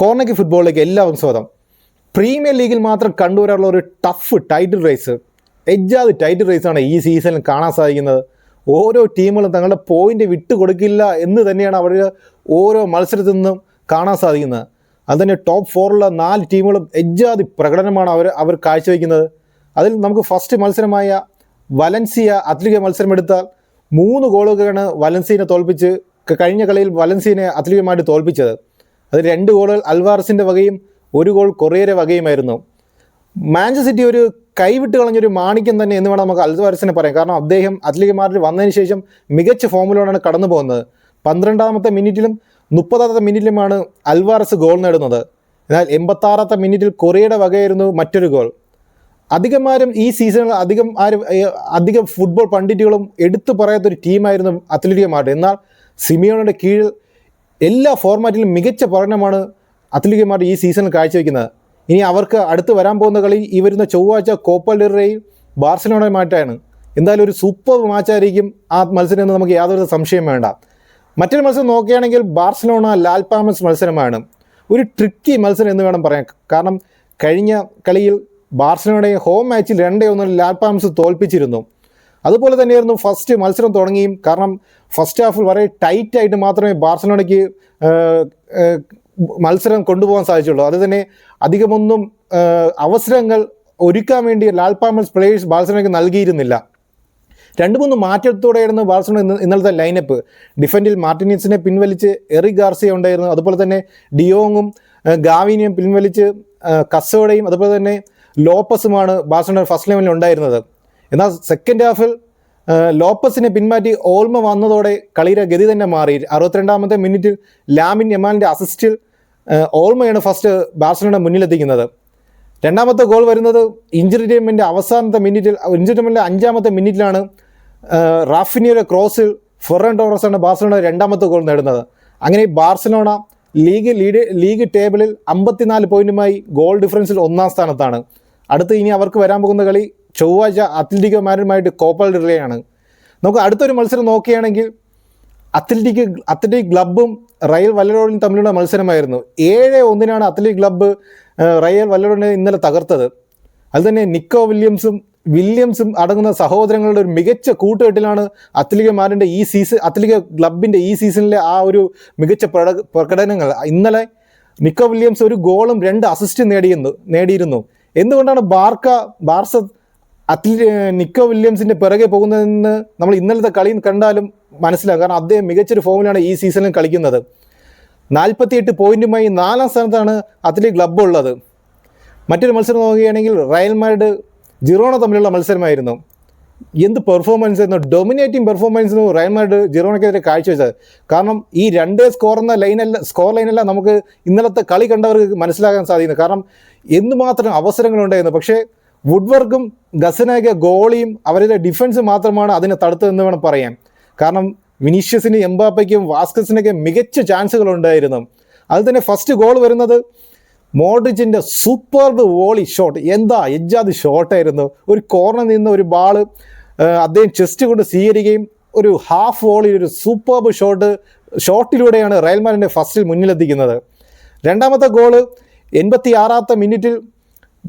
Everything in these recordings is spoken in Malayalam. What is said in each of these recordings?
കോർണയ്ക്ക് ഫുട്ബോളിലേക്ക് എല്ലാവർക്കും സ്വാഗതം. പ്രീമിയർ ലീഗിൽ മാത്രം കണ്ടുവരാനുള്ള ഒരു ടഫ് ടൈറ്റിൽ റേസ് എജ്ജാത് ടൈറ്റിൽ റേസാണ് ഈ സീസണിൽ കാണാൻ സാധിക്കുന്നത്. ഓരോ ടീമുകളും തങ്ങളുടെ പോയിന്റ് വിട്ടുകൊടുക്കില്ല എന്ന് തന്നെയാണ് അവർ ഓരോ മത്സരത്തിൽ നിന്നും കാണാൻ സാധിക്കുന്നത്. അതുതന്നെ ടോപ്പ് ഫോറിലുള്ള നാല് ടീമുകളും എജ്ജാതി പ്രകടനമാണ് അവർ അവർ കാഴ്ചവെക്കുന്നത്. അതിൽ നമുക്ക് ഫസ്റ്റ് മത്സരമായ വലൻസിയ അത്ലിക മത്സരമെടുത്താൽ മൂന്ന് ഗോളുകളാണ് വലൻസിയനെ തോൽപ്പിച്ച് കഴിഞ്ഞ കളിയിൽ വലൻസിയനെ അത്ലികമായിട്ട് തോൽപ്പിച്ചത്. അത് രണ്ട് ഗോളുകൾ അൽവാർസിന്റെ വകയും ഒരു ഗോൾ കൊറിയയുടെ വകയുമായിരുന്നു. മാഞ്ചസ്റ്റർ സിറ്റി ഒരു കൈവിട്ട് കളഞ്ഞൊരു മാണിക്യം തന്നെ എന്ന് വേണം നമുക്ക് അൽവാർസിനെ പറയാം കാരണം അദ്ദേഹം അത്ലറ്റിക് മാഡ്രിഡ് വന്നതിന് ശേഷം മികച്ച ഫോമിലൂടെയാണ് കടന്നു പോകുന്നത്. പന്ത്രണ്ടാമത്തെ മിനിറ്റിലും മുപ്പതാമത്തെ മിനിറ്റിലുമാണ് അൽവാർസ് ഗോൾ നേടുന്നത്. എന്നാൽ എൺപത്താറാമത്തെ മിനിറ്റിൽ കൊറിയയുടെ വകയായിരുന്നു മറ്റൊരു ഗോൾ. അധികമാരും ഈ സീസണിൽ അധികം ആരും അധികം ഫുട്ബോൾ പണ്ഡിറ്റുകളും എടുത്തു പറയാത്തൊരു ടീമായിരുന്നു അത്ലറ്റിക് എന്നാൽ സിമിയോണയുടെ കീഴിൽ എല്ലാ ഫോർമാറ്റിലും മികച്ച പഠനമാണ് അത്ലറ്റിക് മാഡ്രിഡ് ഈ സീസണിൽ കാഴ്ചവെക്കുന്നത്. ഇനി അവർക്ക് അടുത്ത് വരാൻ പോകുന്ന കളി ഈ വരുന്ന ചൊവ്വാഴ്ച കോപ്പ ഡിറയിൽ ബാർസലോണയുമായിട്ടാണ് എന്തായാലും ഒരു സൂപ്പർ മാച്ചായിരിക്കും ആ മത്സരം എന്ന് നമുക്ക് യാതൊരു സംശയം വേണ്ട. മറ്റൊരു മത്സരം നോക്കുകയാണെങ്കിൽ ബാർസലോണ ലാൽപാമസ് മത്സരമാണ്. ഒരു ട്രിക്കി മത്സരം എന്ന് വേണം പറയാൻ. കാരണം കഴിഞ്ഞ കളിയിൽ ബാർസലോണയെ ഹോം മാച്ചിൽ രണ്ടേ ഒന്നിൽ ലാൽപാമസ് തോൽപ്പിച്ചിരുന്നു. അതുപോലെ തന്നെയായിരുന്നു ഫസ്റ്റ് മത്സരം തുടങ്ങിയും. കാരണം ഫസ്റ്റ് ഹാഫിൽ വളരെ ടൈറ്റായിട്ട് മാത്രമേ ബാർസലോണയ്ക്ക് മത്സരം കൊണ്ടുപോകാൻ സാധിച്ചുള്ളൂ. അത് തന്നെ അധികമൊന്നും അവസരങ്ങൾ ഒരുക്കാൻ വേണ്ടി ലാൽപാമസ് പ്ലേയേഴ്സ് ബാർസലോണയ്ക്ക് നൽകിയിരുന്നില്ല. രണ്ട് മൂന്ന് മാറ്റത്തോടെയായിരുന്നു ബാർസലോണ ഇന്ന് ഇന്നലത്തെ ലൈനപ്പ് ഡിഫൻഡിൽ മാർട്ടിനിസിനെ പിൻവലിച്ച് എറി ഗാർസിയ ഉണ്ടായിരുന്നു. അതുപോലെ തന്നെ ഡിയോങ്ങും ഗാവിനെയും പിൻവലിച്ച് കസോഡയും അതുപോലെ തന്നെ ലോപ്പസുമാണ് ബാർസലോണ ഫസ്റ്റ് ലെവലിൽ ഉണ്ടായിരുന്നത്. എന്നാൽ സെക്കൻഡ് ഹാഫിൽ ലോപ്പസിനെ പിന്മാറ്റി ഓൾമ വന്നതോടെ കളിയുടെ ഗതി തന്നെ മാറി. അറുപത്തിരണ്ടാമത്തെ മിനിറ്റിൽ ലാമിൻ യമാലിന്റെ അസിസ്റ്റിൽ ഓൾമയാണ് ഫസ്റ്റ് ബാഴ്സലോണ മുന്നിലെത്തിക്കുന്നത്. രണ്ടാമത്തെ ഗോൾ വരുന്നത് ഇഞ്ചുറി ടൈമിന്റെ അവസാനത്തെ മിനിറ്റിൽ ഇഞ്ചുറി ടൈമിന്റെ അഞ്ചാമത്തെ മിനിറ്റിലാണ് റാഫിനിയുടെ ക്രോസിൽ ഫെറൻ ടോറസാണ് ബാഴ്സലോണ രണ്ടാമത്തെ ഗോൾ നേടുന്നത്. അങ്ങനെ ബാഴ്സലോണ ലീഗ് ലീഡ് ലീഗ് ടേബിളിൽ അമ്പത്തിനാല് പോയിന്റുമായി ഗോൾ ഡിഫറൻസിൽ ഒന്നാം സ്ഥാനത്താണ്. അടുത്ത് ഇനി അവർക്ക് വരാൻ പോകുന്ന കളി ചൊവ്വാഴ്ച അത്ലറ്റിക്കോ മാരുമായിട്ട് കോപ്പൽ റിലേയാണ് നമുക്ക് അടുത്തൊരു മത്സരം നോക്കുകയാണെങ്കിൽ അത്ലറ്റിക് അത്ലറ്റിക് ക്ലബും റയൽ വല്ലറോടും തമ്മിലുള്ള മത്സരമായിരുന്നു. ഏഴ് ഒന്നിനാണ് അത്ലറ്റിക് ക്ലബ്ബ് റയൽ വല്ലറോഡിനെ ഇന്നലെ തകർത്തത്. അതുതന്നെ നിക്കോ വില്യംസും വില്യംസും അടങ്ങുന്ന സഹോദരങ്ങളുടെ ഒരു മികച്ച കൂട്ടുകെട്ടിലാണ് അത്ലറ്റിക് മാരിന്റെ ഈ സീസൺ അത്ലറ്റിക് ക്ലബിന്റെ ഈ സീസണിലെ ആ ഒരു മികച്ച പ്രക- പ്രകടനങ്ങൾ. ഇന്നലെ നിക്കോ വില്യംസ് ഒരു ഗോളും രണ്ട് അസിസ്റ്റും നേടിയിരുന്നു നേടിയിരുന്നു. എന്തുകൊണ്ടാണ് ബാർക്ക ബാർസ അത്ലറ്റ് നിക്കോ വില്യംസിന്റെ പിറകെ പോകുന്നതെന്ന് നമ്മൾ ഇന്നലത്തെ കളി കണ്ടാലും മനസ്സിലാകും. കാരണം അദ്ദേഹം മികച്ചൊരു ഫോമിലാണ് ഈ സീസണിൽ കളിക്കുന്നത്. നാൽപ്പത്തിയെട്ട് പോയിന്റുമായി നാലാം സ്ഥാനത്താണ് അത്ലറ്റിക് ക്ലബ്ബ് ഉള്ളത്. മറ്റൊരു മത്സരം നോക്കുകയാണെങ്കിൽ റയൽ മാഡ് ജിറോണ തമ്മിലുള്ള മത്സരമായിരുന്നു. എന്ത് പെർഫോമൻസ് ആയിരുന്നു? ഡൊമിനേറ്റിംഗ് പെർഫോമൻസ് റയൽ മാഡ് ജിറോണയ്ക്കെതിരെ കാഴ്ചവെച്ചത്. കാരണം ഈ രണ്ട് സ്കോർ എന്ന ലൈനല്ല സ്കോർ ലൈനല്ല നമുക്ക് ഇന്നലത്തെ കളി കണ്ടവർക്ക് മനസ്സിലാക്കാൻ സാധിക്കുന്നത് കാരണം എന്തുമാത്രം അവസരങ്ങളുണ്ടായിരുന്നു. പക്ഷേ വുഡ്വർക്കും ഗസനായ ഗോളിയും അവരുടെ ഡിഫൻസ് മാത്രമാണ് അതിനെ തടുത്തതെന്ന് വേണം പറയാൻ. കാരണം വിനീഷ്യസിന് എംബാപ്പയ്ക്കും വാസ്കസിനൊക്കെ മികച്ച ചാൻസുകൾ ഉണ്ടായിരുന്നു. അതിൽ തന്നെ ഫസ്റ്റ് ഗോൾ വരുന്നത് മോഡ്രിച്ചിന്റെ സൂപ്പർബ് വോളി ഷോട്ട് എന്താ എജ്ജാത് ഷോട്ടായിരുന്നു ഒരു കോർണർ നിന്ന് ഒരു ബാൾ അദ്ദേഹം ചെസ്റ്റ് കൊണ്ട് സ്വീകരിക്കുകയും ഒരു ഹാഫ് വോളി ഒരു സൂപ്പർബ് ഷോട്ട് ഷോട്ടിലൂടെയാണ് റയൽ മാഡിന്റെ ഫസ്റ്റിൽ മുന്നിലെത്തിക്കുന്നത്. രണ്ടാമത്തെ ഗോൾ എൺപത്തി ആറാമത്തെ മിനിറ്റിൽ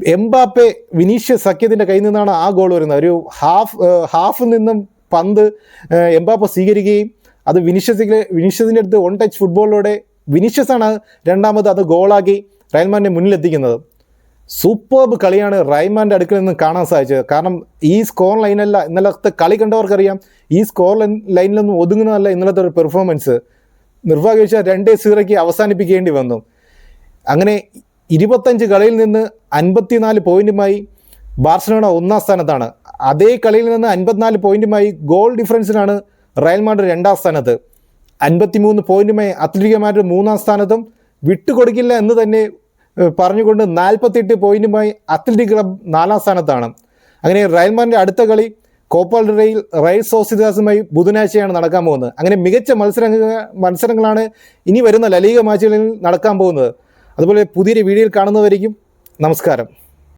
എംബാപ്പെ വിനീഷ്യസ് സഖ്യത്തിന്റെ കയ്യിൽ നിന്നാണ് ആ ഗോൾ വരുന്നത്. ഒരു ഹാഫ് ഹാഫിൽ നിന്നും പന്ത് എംബാപ്പ സ്വീകരിക്കുകയും അത് വിനീഷ്യസിലെ വിനീഷ്യസിന്റെ അടുത്ത് വൺ ടച്ച് ഫുട്ബോളിലൂടെ വിനീഷ്യസാണ് രണ്ടാമത് അത് ഗോളാക്കി റയൽമാന്റെ മുന്നിലെത്തിക്കുന്നത് സൂപ്പർബ് കളിയാണ് റൈമാന്റെ അടുക്കൽ നിന്ന് കാണാൻ സാധിച്ചത്. കാരണം ഈ സ്കോർ ലൈനല്ല ഇന്നലത്തെ കളി കണ്ടവർക്കറിയാം. ഈ സ്കോർ ലൈനിലൊന്നും ഒതുങ്ങുന്നതല്ല ഇന്നലത്തെ ഒരു പെർഫോമൻസ് നിർഭാഗ്യവശാൽ രണ്ടേ സീറയ്ക്ക് അവസാനിപ്പിക്കേണ്ടി വന്നു. അങ്ങനെ ഇരുപത്തഞ്ച് കളിയിൽ നിന്ന് അൻപത്തിനാല് പോയിന്റുമായി ബാർസലോണ ഒന്നാം സ്ഥാനത്താണ്. അതേ കളിയിൽ നിന്ന് അൻപത്തിനാല് പോയിന്റുമായി ഗോൾ ഡിഫറൻസിലാണ് റയൽ മാഡ്രിഡ് രണ്ടാം സ്ഥാനത്ത്. അൻപത്തിമൂന്ന് പോയിന്റുമായി അത്ലറ്റിക് മാഡ്രിഡ് മൂന്നാം സ്ഥാനത്തും വിട്ടുകൊടുക്കില്ല എന്ന് തന്നെ പറഞ്ഞുകൊണ്ട് നാൽപ്പത്തിയെട്ട് പോയിന്റുമായി അത്ലറ്റിക് ക്ലബ് നാലാം സ്ഥാനത്താണ്. അങ്ങനെ റയൽ മാഡ്രിഡിന്റെ അടുത്ത കളി കോപ്പാൽ റയൽ സോസിദാസുമായി ബുധനാഴ്ചയാണ് നടക്കാൻ പോകുന്നത്. അങ്ങനെ മികച്ച മത്സരങ്ങൾ മത്സരങ്ങളാണ് ഇനി വരുന്ന ലലീഗ മാച്ചുകളിൽ നടക്കാൻ പോകുന്നത്. അതുപോലെ പുതിയൊരു വീഡിയോയിൽ കാണുന്നവരിക്കും നമസ്കാരം.